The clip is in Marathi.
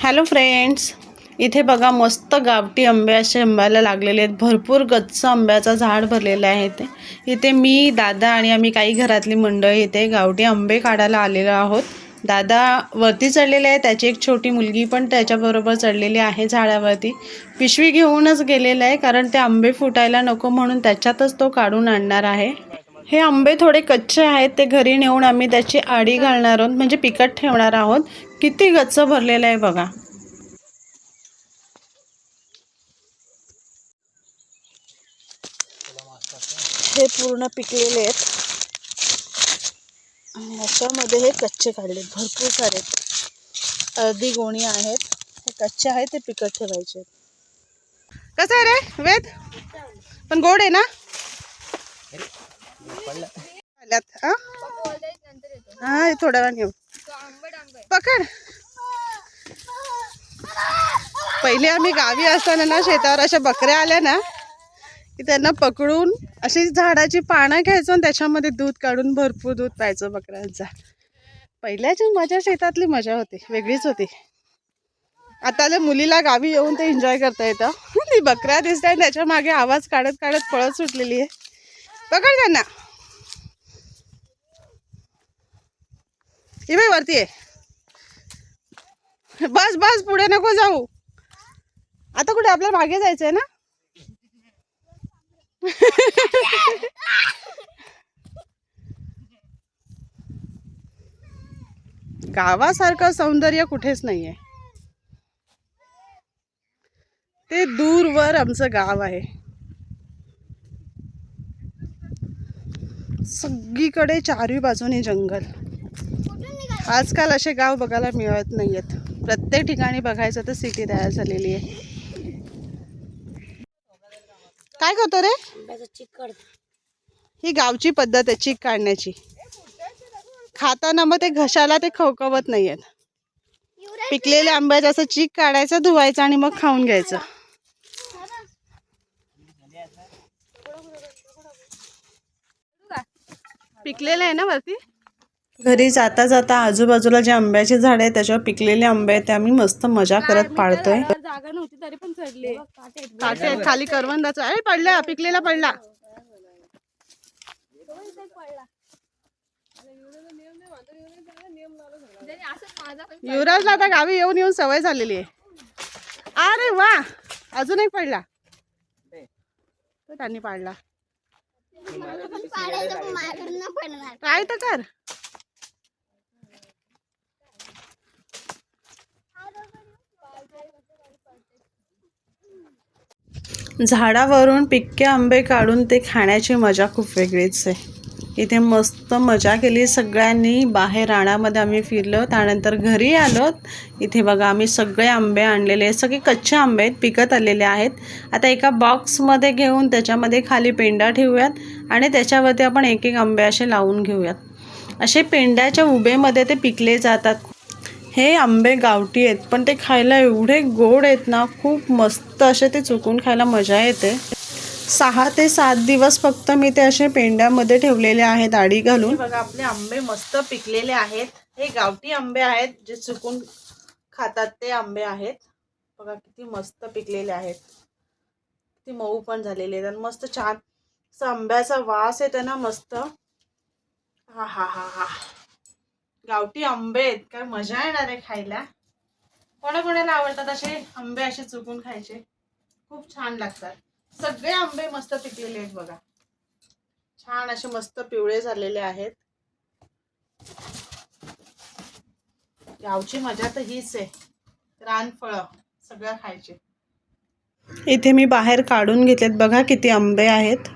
हॅलो फ्रेंड्स इथे बघा मस्त गावठी आंबे असे आंब्याला लागलेले आहेत. भरपूर गच्च आंब्याचं झाड भरलेलं आहे ते इथे मी दादा आणि आम्ही काही घरातली मंडळी इथे गावठी आंबे काढायला आलेलो आहोत. दादा वरती चढलेले आहे त्याची एक छोटी मुलगी पण त्याच्याबरोबर चढलेली आहे झाडावरती. पिशवी घेऊनच गेलेला आहे कारण ते आंबे फुटायला नको म्हणून त्याच्यातच तो काढून आणणार आहे. हे आंबे थोडे कच्चे आहेत ते घरी नेऊन आम्ही त्याची आडी घालणार आहोत म्हणजे पिकट ठेवणार आहोत. किती गच्च भरलेलं आहे बघा. हे पूर्ण पिकलेले आहेत. आणि हे कच्चे काढले भरपूर सारे. अर्धी गोणी आहेत. हे कच्चे आहेत ते पिकट ठेवायचे कसं आहे रे वेद? पण गोड आहे ना? आल्यात हा? हा थोड्या वेळाने येऊ. पकड. पहिले आम्ही गावी असताना ना शेतावर अशा बकऱ्या आल्या ना की त्यांना पकडून अशी झाडाची पानं घ्यायचो आणि त्याच्यामध्ये दूध काढून भरपूर दूध प्यायचं बकऱ्यांचा. पहिल्याची मजा शेतातली मजा होती वेगळीच होती. आता मुलीला गावी येऊन ते एन्जॉय करता येतं. ती बकऱ्या दिसत आहे त्याच्यामागे आवाज काढत काढत पळत सुटलेली आहे. पकड त्यांना. ही बाई वरती आहे बस बस पुढे नको जाऊ. आता कुठे? आपल्याला मागे जायचं आहे ना? गावासारखं सौंदर्य कुठेच नाहीये. ते दूरवर आमचं गाव आहे. सगळीकडे चारही बाजूने जंगल. आजकाल असे गाव बघायला मिळत नाहीयेत. प्रत्येक ठिकाणी बघायचं तर सिटी तयार झालेली आहे. काय करतो रे? ही गावची पद्धत आहे चीक काढण्याची. खाताना मग ते घशाला ते खवकवत नाहीयेत. पिकलेल्या आंब्याचं असं चीक काढायचं धुवायचं आणि मग खाऊन घ्यायचं. पिकलेलं आहे ना वरती? घरी जाता जाता आजूबाजूला जे आंब्याचे झाड आहे त्याच्यावर पिकलेले आंबे आहेत ते आम्ही मस्त मजा करत पाळतोय. जागा नव्हती तरी पण चढले. काटे खाली करवंदाचा. आहे पडला पिकलेला पडला. युवराजला आता गावी येऊन येऊन सवय झालेली आहे. अरे वा अजून एक पडला. तो त्यांनी पाडला. काय तर कर. झाडावरून पिक्के आंबे काढून ते खाण्याची मजा खूप वेगळीच आहे. इथे मस्त मजा केली सगळ्यांनी. बाहेर राणामध्ये आम्ही फिरलो त्यानंतर घरी आलो. इथे बघा आम्ही सगळे आंबे आणलेले सगळे कच्चे आंबे आहेत पिकत आलेले आहेत. आता एका बॉक्समध्ये घेऊन त्याच्यामध्ये खाली पेंडा ठेवूयात आणि त्याच्यावरती आपण एक एक आंबे असे लावून घेऊयात. असे पेंड्याच्या उभेमध्ये ते पिकले जातात. हे आंबे गावठी आहेत पण ते खायला एवढे गोड आहेत ना खूप मस्त असे ते चुकून खायला मजा येते. सहा ते सात दिवस फक्त मी ते असे पेंड्यामध्ये ठेवलेले आहेत आडी घालून. बघा आपले आंबे मस्त पिकलेले आहेत. हे गावठी आंबे आहेत जे चुकून खातात ते आंबे आहेत. बघा किती मस्त पिकलेले आहेत. किती मऊ पण झालेले आहेत आणि मस्त छान. आंब्याचा वास येते ना मस्त. हा हा हा हा. गावठी आंबे आहेत. काय मजा येणार आहे खायला? कोणाकोणाला आवडतात असे आंबे असे चुकून खायचे? खूप छान लागतात. सगळे आंबे मस्त पिकलेले आहेत बघा. छान असे मस्त पिवळे झालेले आहेत. गावची मजा तर हीच आहे. रानफळ सगळं खायचे. इथे मी बाहेर काढून घेतलेत. बघा किती आंबे आहेत.